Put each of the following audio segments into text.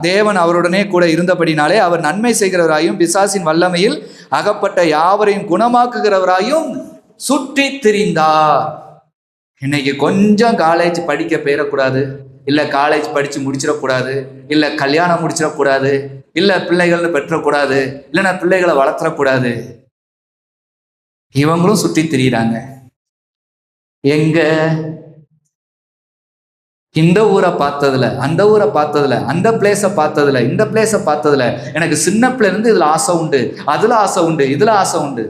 தேவன் அவருடனே கூட இருந்தபடினாலே அவர் நன்மை செய்கிறவராயும் பிசாசின் வல்லமையில் அகப்பட்ட யாவரையும் குணமாக்குகிறவராயும் சுற்றி திரிந்தார். இன்னைக்கு கொஞ்சம் காலேஜ் படிக்க போயிடக்கூடாது. இல்லை காலேஜ் படித்து முடிச்சிடக்கூடாது. இல்லை கல்யாணம் முடிச்சிடக்கூடாது. இல்லை பிள்ளைகள்னு பெற்றக்கூடாது. இல்லைன்னா பிள்ளைகளை வளர்த்துறக்கூடாது இவங்களும் சுற்றி திரியிறாங்க. எங்க இந்த ஊரை பார்த்ததுல அந்த ஊரை பார்த்ததுல அந்த பிளேஸை பார்த்ததுல இந்த பிளேஸை பார்த்ததுல எனக்கு சின்ன பிள்ளைலேருந்து இதில் ஆசை உண்டு அதில் ஆசை உண்டு இதில் ஆசை உண்டு.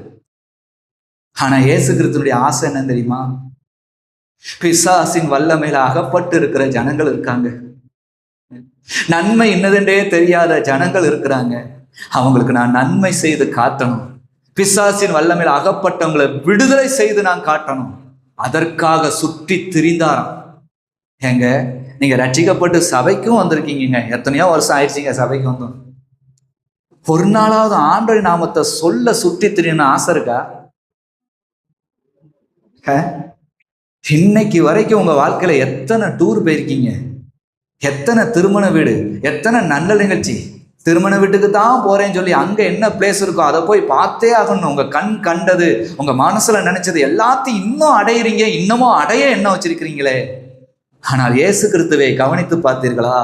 ஆனால் இயேசு கிறிஸ்துனுடைய ஆசை என்ன தெரியுமா? பிசாசின் வல்லமையில அகப்பட்டு இருக்கிற ஜனங்கள் இருக்காங்க. நன்மை என்னதென்றே தெரியாத ஜனங்கள் இருக்கிறாங்க. அவங்களுக்கு நான் நன்மை செய்து காட்டணும். பிசாசின் வல்லமையில் அகப்பட்டவங்களை விடுதலை செய்து நான் காட்டணும். அதற்காக சுற்றி திரிந்தாராம். ஏங்க நீங்க ரட்சிக்கப்பட்டு சபைக்கும் வந்திருக்கீங்க எத்தனையோ வருஷம் ஆயிடுச்சிங்க சபைக்கு வந்தோம். ஒரு நாளாவது ஆண்டோட நாமத்தை சொல்ல சுற்றி திரியணும்னு ஆசை இருக்கா? ஆ? இன்னைக்கு வரைக்கும் உங்க வாழ்க்கையில எத்தனை டூர் போயிருக்கீங்க? எத்தனை திருமண வீடு? எத்தனை நல்ல நிகழ்ச்சி? திருமண வீட்டுக்கு தான் போறேன்னு சொல்லி அங்க என்ன பிளேஸ் இருக்கோ அதை போய் பார்த்தே ஆகணும். உங்க கண் கண்டது உங்க மனசுல நினைச்சது எல்லாத்தையும் இன்னும் அடையிறீங்க இன்னமும் அடைய என்ன வச்சிருக்கிறீங்களே. ஆனால் இயேசு கிறிஸ்துவை கவனித்து பார்த்தீர்களா?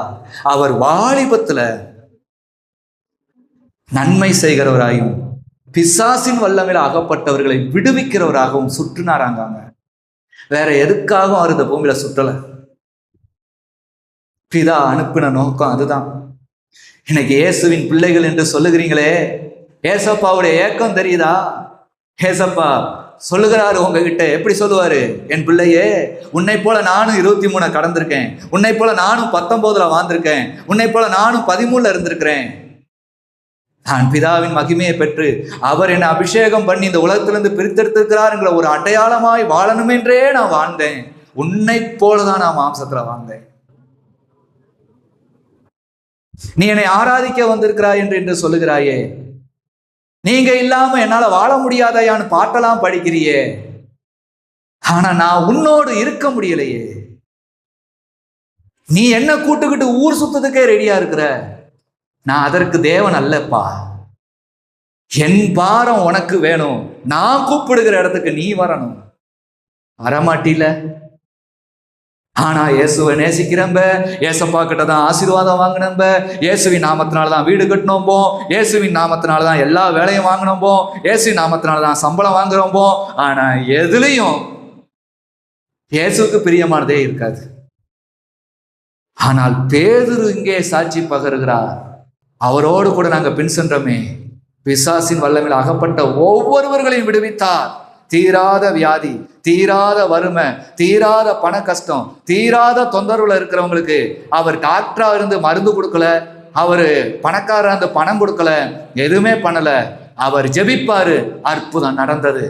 அவர் வாலிபத்துல நன்மை செய்கிறவராயும் பிசாசின் வல்லமையில் அகப்பட்டவர்களை விடுவிக்கிறவராகவும் சுற்றினாராங்க வேற எதுக்காகவும் அவர் இந்த பூமியில சுற்றல? பிதா அனுப்பின நோக்கம் அதுதான். இன்னைக்கு இயேசுவின் பிள்ளைகள் என்று சொல்லுகிறீங்களே ஏசப்பாவுடைய ஏக்கம் தெரியுதா? ஏசப்பா சொல்லுகிறாரு உங்ககிட்ட. எப்படி சொல்லுவாரு? என் பிள்ளையே உன்னை போல நானும் இருபத்தி மூணு கடந்திருக்கேன். உன்னை போல நானும் பத்தொன்பதுல வாழ்ந்திருக்கேன். உன்னை போல நானும் பதிமூணுல இருந்திருக்கிறேன். நான் பிதாவின் மகிமையை பெற்று அவர் என்னை அபிஷேகம் பண்ணி இந்த உலகத்திலிருந்து பிரித்தெடுத்திருக்கிறாருங்கிற ஒரு அடையாளமாய் வாழணும் என்றே நான் வாழ்ந்தேன். உன்னை போலதான் நான் மாம்சத்துல வாழ்ந்தேன். நீ என்னை ஆராதிக்க வந்திருக்கிறாய் என்று என்று சொல்லுகிறாயே நீங்க இல்லாம என்னால வாழ முடியாதையான்னு பாட்டெல்லாம் படிக்கிறியே. ஆனா நான் உன்னோடு இருக்க முடியலையே. நீ என்ன கூட்டுக்கிட்டு ஊர் சுத்ததுக்கே ரெடியா இருக்கிற? நான் அதற்கு தேவன் அல்லப்பா. என் பாரம் உனக்கு வேணும். நான் கூப்பிடுகிற இடத்துக்கு நீ வரணும். வரமாட்டில? ஆனா இயேசுவை நேசிக்கிறம்ப ஏசப்பா கிட்ட தான் ஆசீர்வாதம் வாங்கினம்ப இயேசுவின் நாமத்தினால தான் வீடு கட்டினோம்போ இயேசுவின் நாமத்தினால தான் எல்லா வேலையும் வாங்கினோம்போ இயேசுவின் நாமத்தினால தான் சம்பளம் வாங்குறோம்போ ஆனா எதுலையும் இயேசுக்கு பிரியமானதே இருக்காது. ஆனால் பேதுரு இங்கே சாட்சி பகருகிறார். அவரோடு கூட நாங்கள் பின் சென்றோமே. பிசாசின் வல்லமையில் அகப்பட்ட ஒவ்வொருவர்களையும் விடுவித்தார். தீராத வியாதி தீராத வறுமை தீராத பண கஷ்டம் தீராத தொந்தரவுல இருக்கிறவங்களுக்கு அவர் டாக்டரா இருந்து மருந்து கொடுக்கல அவரு பணக்காரா இருந்து பணம் கொடுக்கல எதுவுமே பண்ணல. அவர் ஜெபிப்பாரு அற்புதம் நடந்தது.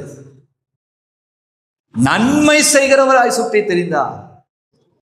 நன்மை செய்கிறவராய் சுற்றி தெரிந்தார்.